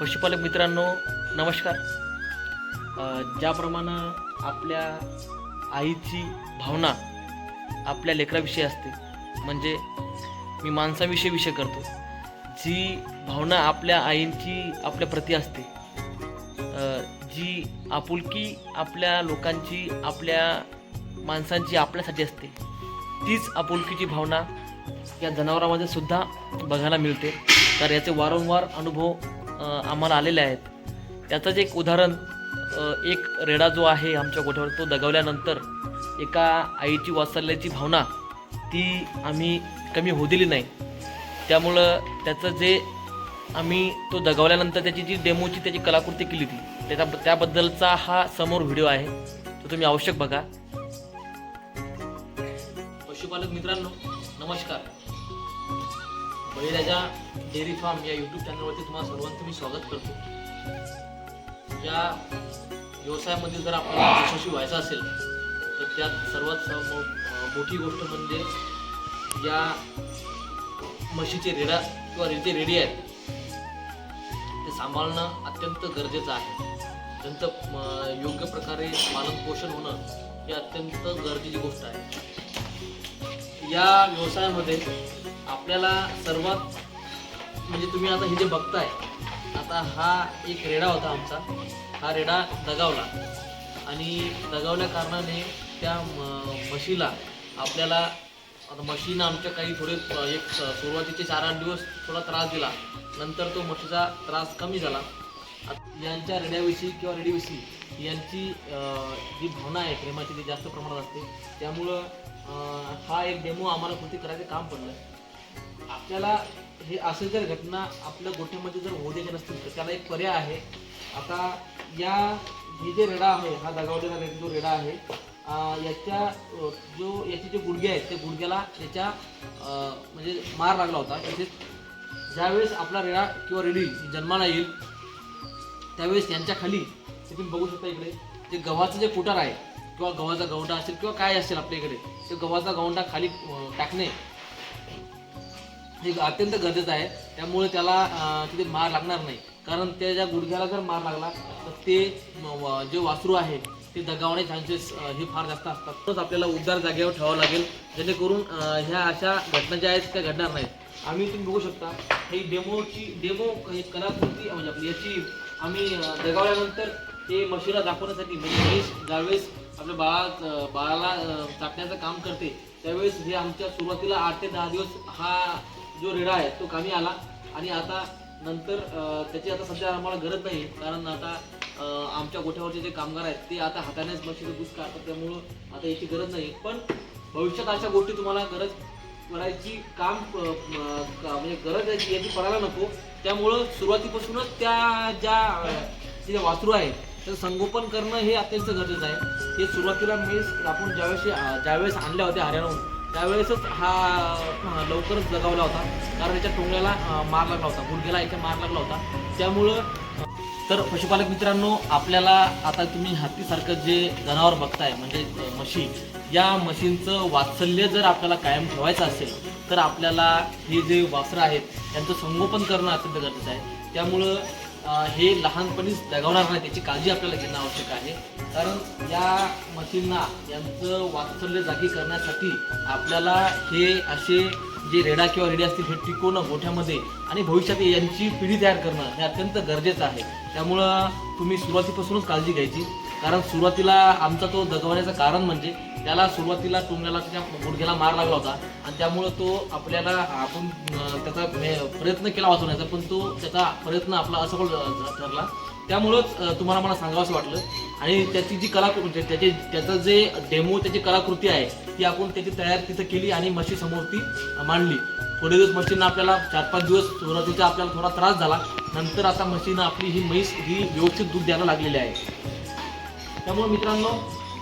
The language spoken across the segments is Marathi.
पशुपालक मित्रांनो नमस्कार. ज्याप्रमाणे आपल्या आईची भावना आपल्या लेकराविषयी असते म्हणजे मी माणसाविषयी विषय करतो. जी भावना आपल्या आईंची आपल्या प्रती असते जी आपुलकी आपल्या लोकांची आपल्या माणसांची आपल्यासाठी असते तीच आपुलकीची भावना या जनावरांमध्ये सुद्धा बघायला मिळते. तर याचे वारंवार अनुभव आम्हाला आलेले आहेत. त्याचंच एक उदाहरण एक रेडा जो आहे आमच्या गोठ्यावर तो दगावल्यानंतर एका आईची वासल्याची भावना ती आम्ही कमी होऊ दिली नाही. त्यामुळं त्याचं जे आम्ही तो दगावल्यानंतर त्याची जी डेमोची त्याची कलाकृती केली ती त्याचा त्याबद्दलचा हा समोर व्हिडिओ आहे तो तुम्ही आवश्यक बघा. पशुपालक मित्रांनो नमस्कार. बळीराजा डेअरी फार्म या यूट्यूब चॅनलवरती तुम्हाला सर्वांचं मी स्वागत करतो. या व्यवसायामध्ये जर आपल्याला यशस्वी व्हायचं असेल तर त्यात सर्वात मोठी गोष्ट म्हणजे या म्हशीचे रेडा किंवा जे रेडी आहेत. ते सांभाळणं अत्यंत गरजेचं आहे. अत्यंत योग्य प्रकारे पालन पोषण होणं ही अत्यंत गरजेची गोष्ट आहे. या व्यवसायामध्ये आपल्याला सर्वात म्हणजे तुम्ही आता हे जे बघताय आता हा एक रेडा होता आमचा. हा रेडा दगावला. आणि दगावल्या कारणाने त्या म- म्हशीला आपल्याला आता म्हशीनं आमच्या काही थोडे एक सुरुवातीचे चार आठ दिवस थोडा त्रास दिला. नंतर तो म्हशीचा त्रास कमी झाला. यांच्या रेड्याविषयी किंवा रेडीविषयी यांची जी भावना आहे प्रेमाची ती जास्त प्रमाणात असते. त्यामुळं हा एक डेमो आम्हाला कृती करायचं काम पडलं. आपल्याला हे असे जर घटना आपल्या गोठ्यामध्ये जर होऊ द्यायचे नसतील तर त्याला एक पर्याय आहे. आता या हे जे रेडा आहे हा दगावलेला रेड जो रेडा आहे याच्या जो याचे जे गुडघे आहेत त्या गुडघ्याला त्याच्या म्हणजे मार लागला होता. तसेच ज्यावेळेस आपला रेडा किंवा रेडी जन्माला येईल त्यावेळेस यांच्या खाली ते तुम्ही बघू शकता इकडे. जे गव्हाचं जे कुटार आहे किंवा गव्हाचा गवंडा असेल किंवा काय असेल आपल्या इकडे ते गव्हाचा गवंडा खाली टाकणे हे अत्यंत गरजेचं आहे. त्यामुळे त्याला तिथे मार लागणार नाही. कारण त्या गुडघ्याला जर मार लागला तर ते जे वासरू आहे ते दगावणे चान्सेस हे फार जास्त असतात. तरच आपल्याला उबदार जागेवर ठेवावं लागेल. जेणेकरून ह्या अशा घटना ज्या आहेत त्या घडणार नाहीत. आम्ही तुम्ही बघू शकता ही डेमोची डेमो हे कलाकृती म्हणजे आपली याची आम्ही दगावल्यानंतर ते मशीला दाखवण्यासाठी म्हणजे म्हैस ज्यावेळेस आपल्या बाळा बाळाला चाकण्याचं चाटण्याचं काम करते त्यावेळेस हे आमच्या सुरुवातीला आठ ते दहा दिवस हा जो रेडा आहे तो कामी आला. आणि आता नंतर त्याची आता सध्या आम्हाला गरज नाही कारण आता आमच्या गोठ्यावरचे जे कामगार आहेत ते आता हातानेच मशीन दूध काढतात त्यामुळं आता याची गरज नाही. पण भविष्यात अशा गोष्टी तुम्हाला गरज करायची काम का- म्हणजे गरज याची याची पडायला नको. त्यामुळं सुरुवातीपासूनच त्या ज्या तिथे जे वासरू आहेत तर संगोपन करणं हे अत्यंत गरजेचं आहे. हे सुरुवातीला मी आपण ज्यावेळेस ज्यावेळेस आणल्या होत्या हरियाणाहून त्यावेळेसच हा लवकरच जगावला होता. कारण याच्या टोंगल्याला मार लागला होता. गुडघ्याला याच्या मार लागला होता. त्यामुळं तर पशुपालक मित्रांनो आपल्याला आता तुम्ही हत्तीसारखं जे जनावर बघताय म्हणजे मशीन म्हशी या म्हशींचं वात्सल्य जर आपल्याला कायम ठेवायचं असेल तर आपल्याला हे जे वासरं आहेत त्यांचं संगोपन करणं अत्यंत गरजेचं आहे. त्यामुळं हे लहानपणीच दगावणार नाही त्याची काळजी आपल्याला घेणं आवश्यक आहे. कारण या मशीनना यांचं वात्सल्य जागी करण्यासाठी आपल्याला हे असे जे रेडा किंवा रेडी असतील हे टिकवणं गोठ्यामध्ये आणि भविष्यात यांची पिढी तयार करणं हे अत्यंत गरजेचं आहे. त्यामुळं तुम्ही सुरुवातीपासूनच काळजी घ्यायची. कारण सुरुवातीला आमचा तो दगवण्याचं कारण म्हणजे त्याला सुरुवातीला टोंगल्याला त्याच्या गुडघ्याला मार लागला होता आणि त्यामुळं तो आपल्याला आपण त्याचा प्रयत्न केला वाचवण्याचा पण तो त्याचा प्रयत्न आपला असफल ठरला त्यामुळंच तुम्हाला मला सांगावंसं वाटलं. आणि त्याची जी कलाकृती म्हणजे त्याचे त्याचं जे डेमो त्याची कलाकृती आहे ती आपण त्याची तयार तिथं केली आणि म्हशी समोर ती मांडली. थोडे दिवस म्हशींना आपल्याला चार पाच दिवस सुरुवातीचा आपल्याला थोडा त्रास झाला. नंतर आता म्हशीनं आपली ही म्हैस ही व्यवस्थित दूध द्यायला लागलेली आहे. त्यामुळे मित्रांनो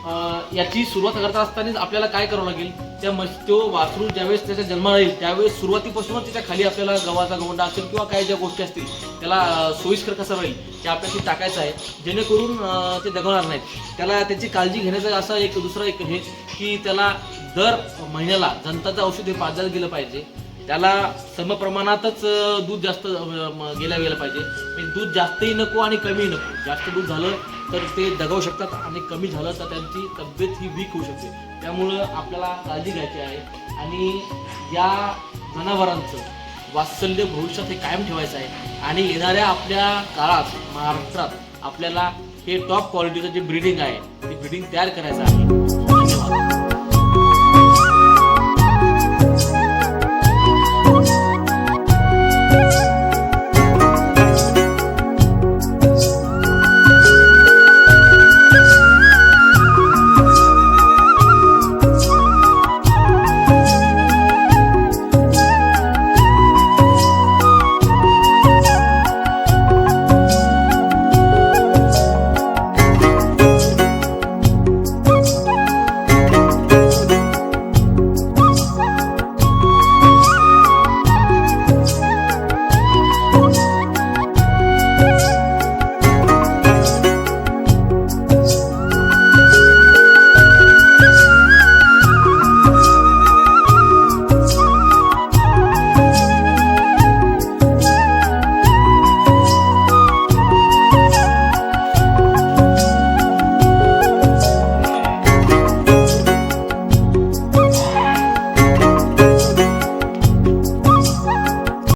याची सुरुवात करत असतानाच आपल्याला काय करावं लागेल? त्या मस तो वासरू ज्यावेळेस त्याच्या जन्माला येईल त्यावेळेस सुरुवातीपासूनच त्याच्याखाली आपल्याला गव्हाचा गवंडा असेल किंवा काही ज्या गोष्टी असतील त्याला सोयीस्कर कसं राहील ते आपल्याशी टाकायचं आहे. जेणेकरून ते दगवणार नाहीत. त्याला त्याची काळजी घेण्याचं असं एक दुसरं एक हे की त्याला दर महिन्याला जनताचं औषध हे पाजलं गेलं पाहिजे. त्याला समप्रमाणातच दूध जास्त गेल्या गेलं पाहिजे. म्हणजे दूध जास्तही नको आणि कमीही नको. जास्त दूध झालं तर ते दगावू शकतात आणि कमी झालं तर त्यांची तब्येत ही वीक होऊ शकते. त्यामुळं आपल्याला काळजी घ्यायची आहे आणि या जनावरांचं वात्सल्य भविष्यात हे कायम ठेवायचं आहे. आणि येणाऱ्या आपल्या काळात महाराष्ट्रात आपल्याला हे टॉप क्वालिटीचं जे ब्रीडिंग आहे ते ब्रीडिंग तयार करायचं आहे.